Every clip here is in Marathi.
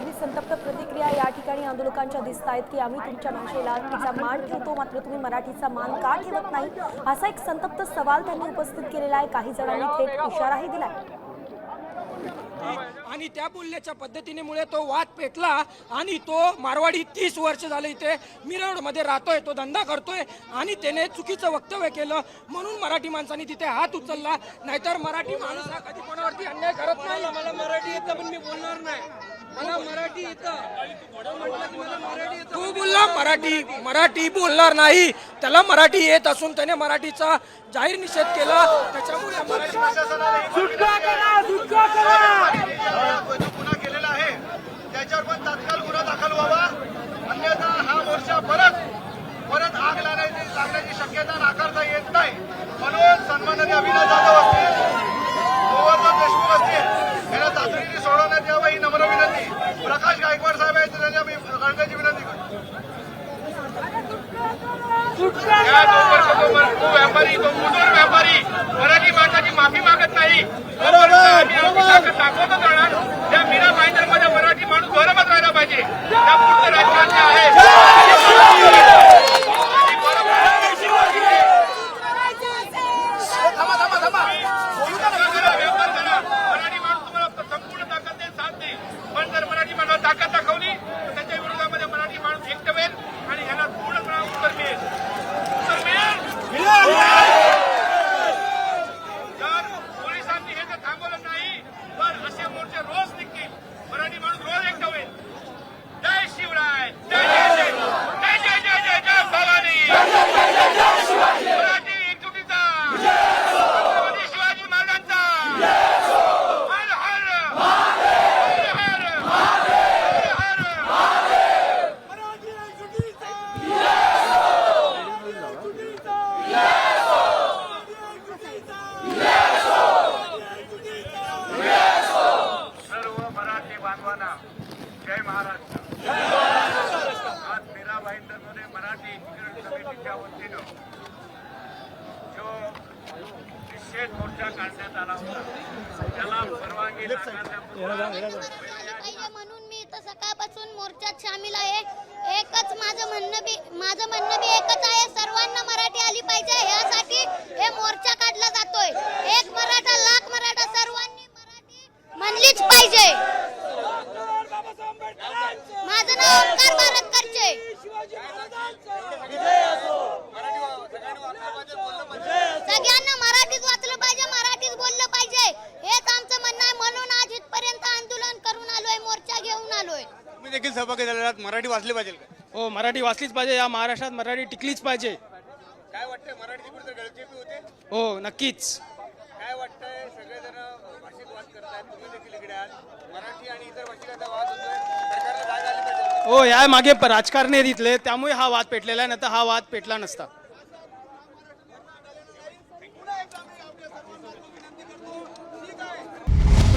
अगदी संतप्त प्रतिक्रिया या ठिकाणी आंदोलकांच्या दिसत आहेत की आम्ही तुमच्या भाषेला तिचा मान ठेवतो मात्र तुम्ही मराठीचा मान का ठेवत नाही? असा एक संतप्त सवाल त्यांनी उपस्थित केलेला आहे. काही जणांनी थेट इशाराही दिलाय. आणि त्या बोलण्याच्या पद्धतीने तो वाद पेटला आणि तो मारवाडी तीस वर्ष झाले इथे मिरवडमध्ये राहतोय तो धंदा करतोय आणि त्याने चुकीचं वक्तव्य केलं म्हणून मराठी माणसांनी तिथे हात उचलला. नाहीतर मराठी माणूस हा कधी कोणावरती अन्याय करत नाही. मला मराठी येतं पण मी बोलणार नाही. तो म्हटलं की मला मराठी येतं तू बोलला मराठी मराठी बोलणार नाही. त्याला मराठी येत असून त्याने मराठीचा जाहीर निषेध केला. त्याच्यामुळे भाईंदरमध्ये मराठी एकीकरण समितीच्या वतीनं जो निषेध मोर्चा काढण्यात आला होता त्याला परवानगी म्हणून मी इथं सकाळपासून मोर्चात सामील आहे एकच माझं म्हणणं बी माझं म्हणणं बी एकच आहे सर्वांना मराठी आली पाहिजे यासाठी हे मोर्चा काढला जातोय एक मराठा लाख मराठा सर्वांनी मराठी म्हणलीच पाहिजे माझं नाव ओंकार भारतकरचे सगळ्यांना मराठीच वाचलं पाहिजे मराठीच बोललं पाहिजे हेच आमचं म्हणणं आहे म्हणून आज इथपर्यंत आंदोलन करून आलोय मोर्चा घेऊन आलोय तुम्ही देखील सहभागी झालेला आहात. मराठी वाचली पाहिजे का? हो मराठी वाचलीच पाहिजे. या महाराष्ट्रात मराठी टिकलीच पाहिजे. काय वाटतंय मराठीची कुठे गळचेपी होते? हो नक्कीच. काय वाटतंय? सगळेजण भाषिक वाद करतायत. तुम्ही देखील इकडे आहात. मराठी आणि इतर भाषिकांचा वाद होतोय. सरकारला जाग आली पाहिजे? हो या मागे प- राजकारणी आहेत इथले. त्यामुळे हा वाद पेटलेला आहे नाही तर हा वाद पेटला नसता.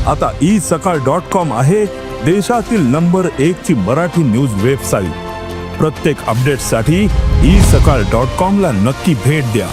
आता ई सकाळ डॉट कॉम आहे. देशातील नंबर एक ची मराठी न्यूज वेबसाईट. प्रत्येक अपडेटसाठी ई सकाळ डॉट कॉम ला नक्की भेट द्या.